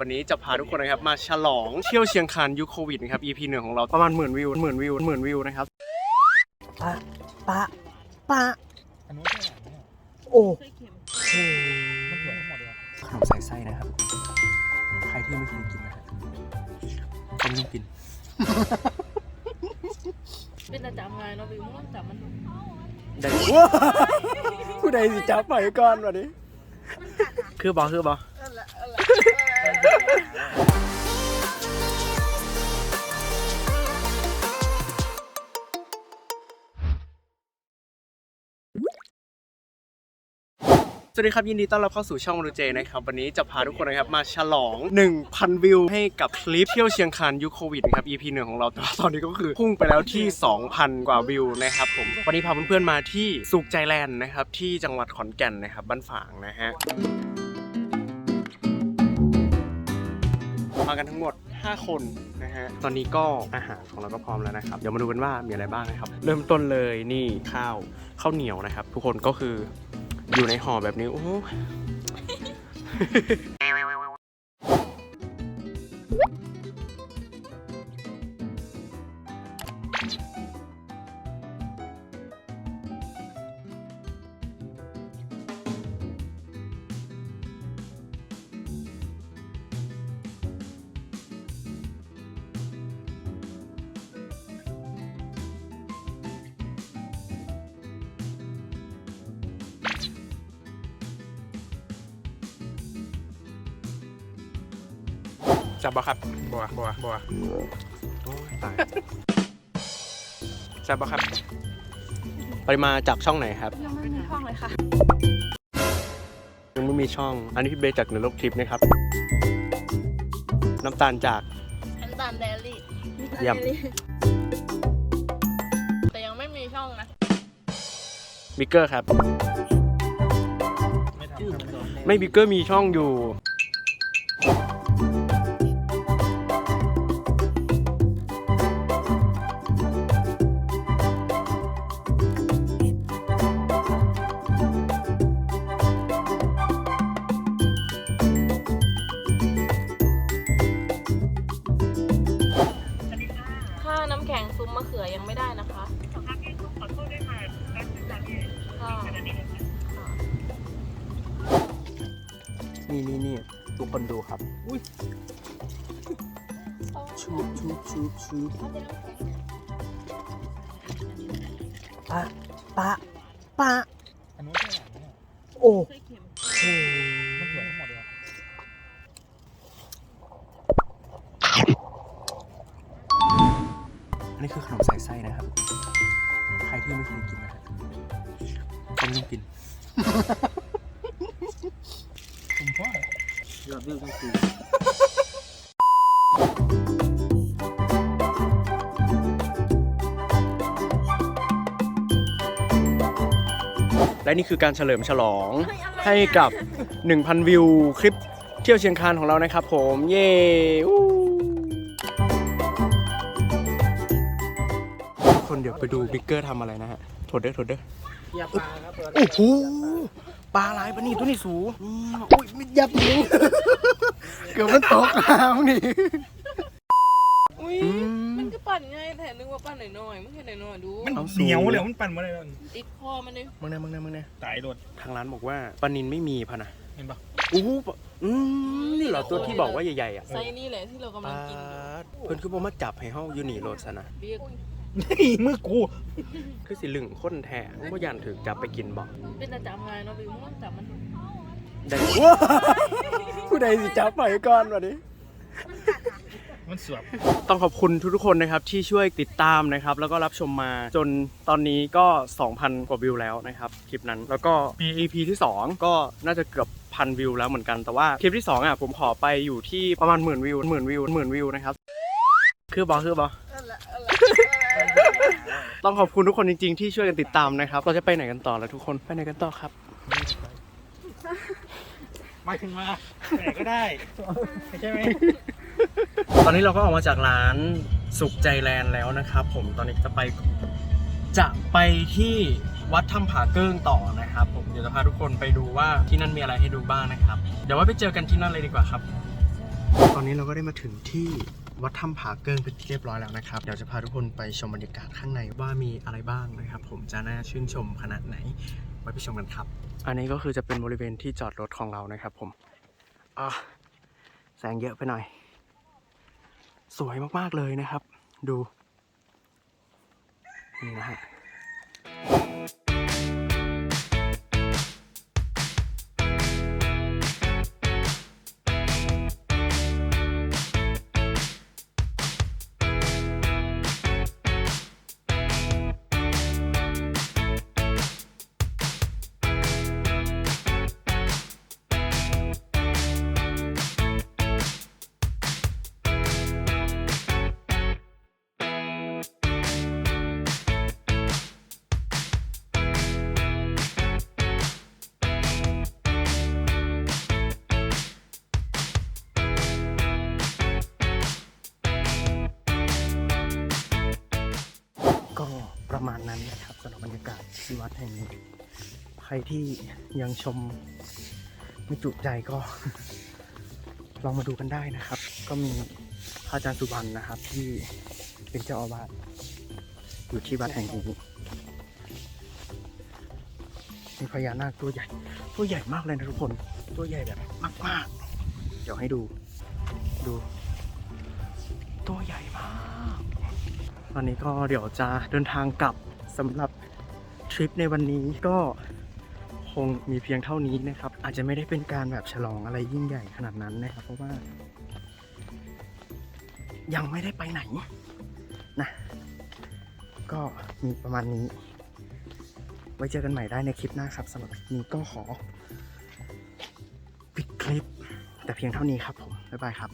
วันนี้จะพาทุกคนนะครับมาฉลองเที่ยวเชียงคานยุคโควิดนะครับ EP หนึ่งของเราประมาณหมื่นวิวหมื่นวิวหมื่นวิวนะครับปะปะปะอันนู้นเท่าไหร่เนี่ยโอ้มันเหมือนทั้งหมดเลยขนมใส่ไส้นะครับ ใครที่ไม่เคยกินนะครับต้องต้องกิน เป็นแต่จำไงเนาะวิวมันจำมันได้ผู้ใดสิจับไปก่อนวันนี้ คือบอคือบอ วัสดีครับ ยินดีต้อนรับเข้าสู่ช่องรูเจนะครับ วันนี้จะพาทุกคนนะครับมาฉลอง 1,000 วิวให้กับคลิปเที่ยวเชียงคานยุคโควิดนะครับ EP หนึ่งของเราแต่ว่าตอนนี้ก็คือพุ่งไปแล้วที่ 2,000 กว่าวิวนะครับผม วันนี้พาเพื่อนๆมาที่สุขใจแลนด์นะครับที่จังหวัดขอนแก่นนะครับบ้านฝางนะฮะมากันทั้งหมด 5 คนนะฮะ ตอนนี้ก็อาหารของเราก็พร้อมแล้วนะครับ เดี๋ยวมาดูกันว่ามีอะไรบ้างนะครับ เริ่มต้นเลยนี่ข้าวข้าวเหนียวนะครับ ทุกคนก็คือ อยู่ในห่อแบบนี้ โอ้ จับบ่ครับบัวบัวบัวโอ้ยตายจับบ่ครับ ปริมาจากช่องไหนครับ ยังไม่มีห้องเลยค่ะ ยังไม่มีช่อง อันนี้พี่เบย์จากเนื้อโลกทิพย์นะครับ น้ำตาลจากอันตานเดลี่เยี่ยม แต่ยังไม่มีช่องนะบิ๊กเกอร์ครับ ไม่ทำทำโดนไม่บิ๊กเกอร์มีช่องอยู่ ซุ้มมะเขือยังไม่ได้นะคะค่ะนี่นี่นี่ทุกคนดูครับ อุ้ยชูบชูบชูบชูบปะปะปะอันนู้นเท่าไหร่เนี่ยโอ้ อันนี้คือขนมใส่ไส้นะครับ ใครที่ไม่เคยกินนะครับต้องต้องกิน ผมพ่อยอดวิวต้องกินและนี่คือการเฉลิมฉลองให้กับ 1,000 วิวคลิปเที่ยวเชียงคานของเรานะครับผม เย้ คนเดี๋ยวไปดูบิ๊กเกอร์ทำอะไรนะฮะโทษเด้อโทษเด้อเกียร์ปลาครับตัวโอ้โหปลาลายปะนี่ตัวนี้สูงอุ้ยมิดยับยิงเกือบมันตกน้ำนี่อุ้ยอืมมันก็ปั่นง่ายแต่นึกว่าปั่นหน่อยๆมันแค่หน่อยๆดูมันเอาสูงเหนียวเลยมันปั่นมาเลยติดคอมันเลยมึงเนี่ยมึงเนี่ยมึงเนี่ยตายโดดทางร้านบอกว่าปลานินไม่มีพะนะเห็นปะอู้หูปะอืมนี่เหรอตัวที่บอกว่าใหญ่ๆอะไซส์นี่แหละที่เรากำปลัลางกินเพิ่นคือบอกมาจับให้เฮาอยู่นี่โลดซะนะเบียก นี่มือกู คือสิลึงค้นแท้บ่ยันถึกจับไปกินบ่เป็นแต่จำไงเนาะวิวมันจำมันได้ผู้ใดสิจับไปก่อนวันนี้มันสวบต้องขอบคุณทุกๆคนนะครับที่ช่วยติดตามนะครับ แล้วก็รับชมมาจนตอนนี้ก็ 2,000 กว่าวิวแล้วนะครับคลิปนั้นแล้วก็มี EP ที่ 2 ก็น่าจะเกือบพันวิวแล้วเหมือนกันแต่ว่าคลิปที่2อะผมขอไปอยู่ที่ประมาณหมื่นวิวหมื่นวิวหมื่นวิวนะครับ คือบอคือบอ ต้องขอบคุณทุกคนจริงๆที่ช่วยกันติดตามนะครับ เราจะไปไหนกันต่อแล้วทุกคนไปไหนกันต่อครับมาถึงมาไหนก็ได้ ใช่ไหม ตอนนี้เราก็ออกมาจากร้านสุขใจแลนด์แล้วนะครับ ผมตอนนี้จะไปจะไปที่วัดถ้ำผาเกิ้งต่อนะครับ ผมเดี๋ยวจะพาทุกคนไปดูว่าที่นั่นมีอะไรให้ดูบ้างนะครับ เดี๋ยวไว้ไปเจอกันที่นั่นเลยดีกว่าครับอนนี้เราก็ได้มาถึงที่ วัดถ้ำผาเกิ้งเป็นที่เรียบร้อยแล้วนะครับเดี๋ยวจะพาทุกคนไปชมบรรยากาศข้างในว่ามีอะไรบ้างนะครับ ผมจะน่าชื่นชมขนาดไหนไว้ไปชมกันครับ อันนี้ก็คือจะเป็นบริเวณที่จอดรถของเรานะครับ ผมอะแสงเยอะไปหน่อย สวยมากๆเลยนะครับ ดูนี่นะฮะ มาณนั้นนะครับสำหรับบรรยากาศที่วัดแห่งนี้ ใครที่ยังชมไม่จุใจก็ ลองมาดูกันได้นะครับ ก็มีพระอาจารย์สุวรรณนะครับ ที่เป็นเจ้าอาวาสอยู่ที่วัดแห่งนี้มีพญานาคตัวใหญ่ ตัวใหญ่มากเลยนะทุกคน ตัวใหญ่แบบมาก ๆ เดี๋ยวให้ดู ดู ตัวใหญ่ ตอนนี้ก็เดี๋ยวจะเดินทางกลับสำหรับทริปในวันนี้ก็คงมีเพียงเท่านี้นะครับ อาจจะไม่ได้เป็นการแบบฉลองอะไรยิ่งใหญ่ขนาดนั้นนะครับ เพราะว่า ยังไม่ได้ไปไหนนะก็มีประมาณนี้ ไว้เจอกันใหม่ได้ในคลิปหน้าครับสำหรับคลิปนี้ก็ขอปิดคลิป แต่เพียงเท่านี้ครับผม บ๊ายบายครับ